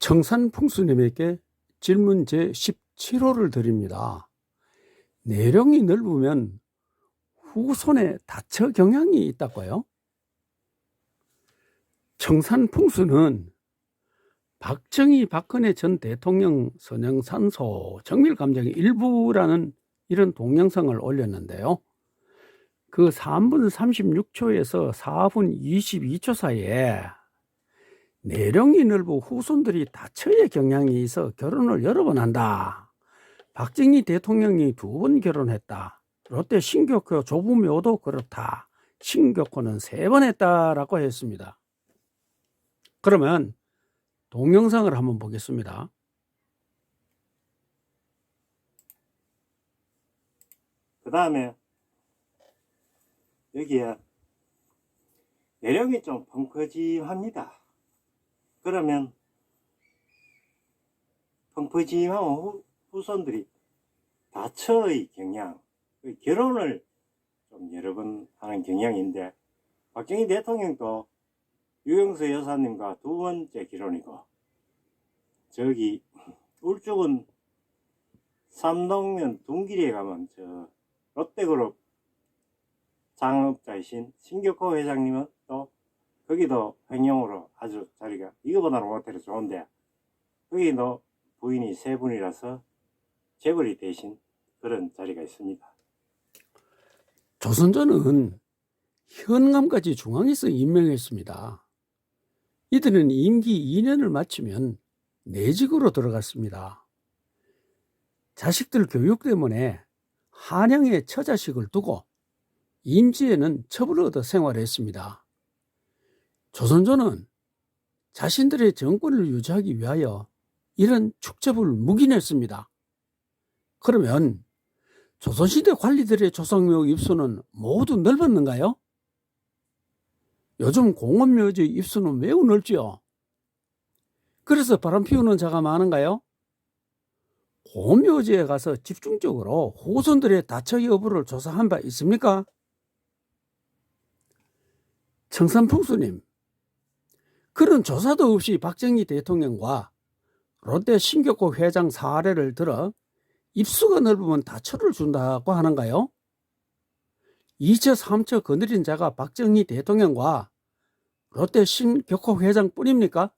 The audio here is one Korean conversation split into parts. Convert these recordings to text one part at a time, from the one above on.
청산풍수님에게 질문 제 17호를 드립니다. 내령이 넓으면 후손에 다처 경향이 있다고요? 청산풍수는 박정희 박근혜 전 대통령 선영산소 정밀감정의 일부라는 이런 동영상을 올렸는데요. 그 3분 36초에서 4분 22초 사이에 내령이 넓어 후손들이 다처의 경향이 있어 결혼을 여러 번 한다. 박정희 대통령이 두 번 결혼했다. 롯데 신격호 조부묘도 그렇다. 신격호는 세 번 했다라고 했습니다. 그러면 동영상을 한번 보겠습니다. 그 다음에 여기에 내력이 좀 펑퍼짐합니다. 그러면 펑퍼짐하면 후, 후손들이 다처의 경향, 그 결혼을 좀 여러 번 하는 경향인데 박정희 대통령도 유영서 여사님과 두 번째 결혼이고 저기 울주군 삼동면 둥길이에 가면 저 롯데그룹 장업자이신 신격호 회장님은 또 거기도 횡령으로 아주 자리가 이거보다는 호텔이 좋은데 거기도 부인이 세 분이라서 재벌이 되신 그런 자리가 있습니다. 조선조는 현감까지 중앙에서 임명했습니다. 이들은 임기 2년을 마치면 내직으로 들어갔습니다. 자식들 교육 때문에 한양에 처자식을 두고 임지에는 첩을 얻어 생활했습니다. 조선조는 자신들의 정권을 유지하기 위하여 이런 축첩을 묵인했습니다. 그러면 조선시대 관리들의 조상묘 입수는 모두 넓었는가요? 요즘 공원묘지 입수는 매우 넓지요. 그래서 바람 피우는 자가 많은가요? 공묘지에 가서 집중적으로 후손들의 다처 여부를 조사한 바 있습니까? 청산풍수님, 그런 조사도 없이 박정희 대통령과 롯데 신격호 회장 사례를 들어 입수가 넓으면 다처를 준다고 하는가요? 2처, 3처 거느린 자가 박정희 대통령과 롯데 신격호 회장 뿐입니까?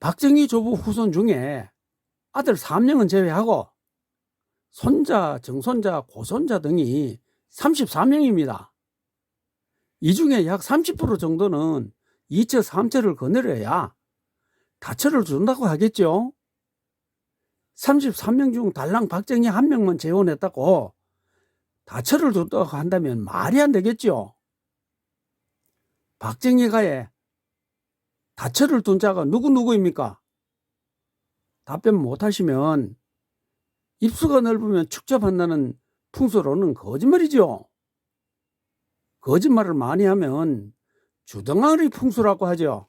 박정희 조부 후손 중에 아들 3명은 제외하고 손자, 정손자, 고손자 등이 34명입니다. 이 중에 약 30% 정도는 2처, 3처를 거느려야 다처를 준다고 하겠죠. 33명 중 달랑 박정희 한 명만 재혼했다고 다처를 줬다고 한다면 말이 안 되겠죠. 박정희가에 다처를 둔 자가 누구누구입니까? 답변 못하시면 입수가 넓으면 축접한다는 풍수로는 거짓말이죠. 거짓말을 많이 하면 주덩아리 풍수라고 하죠.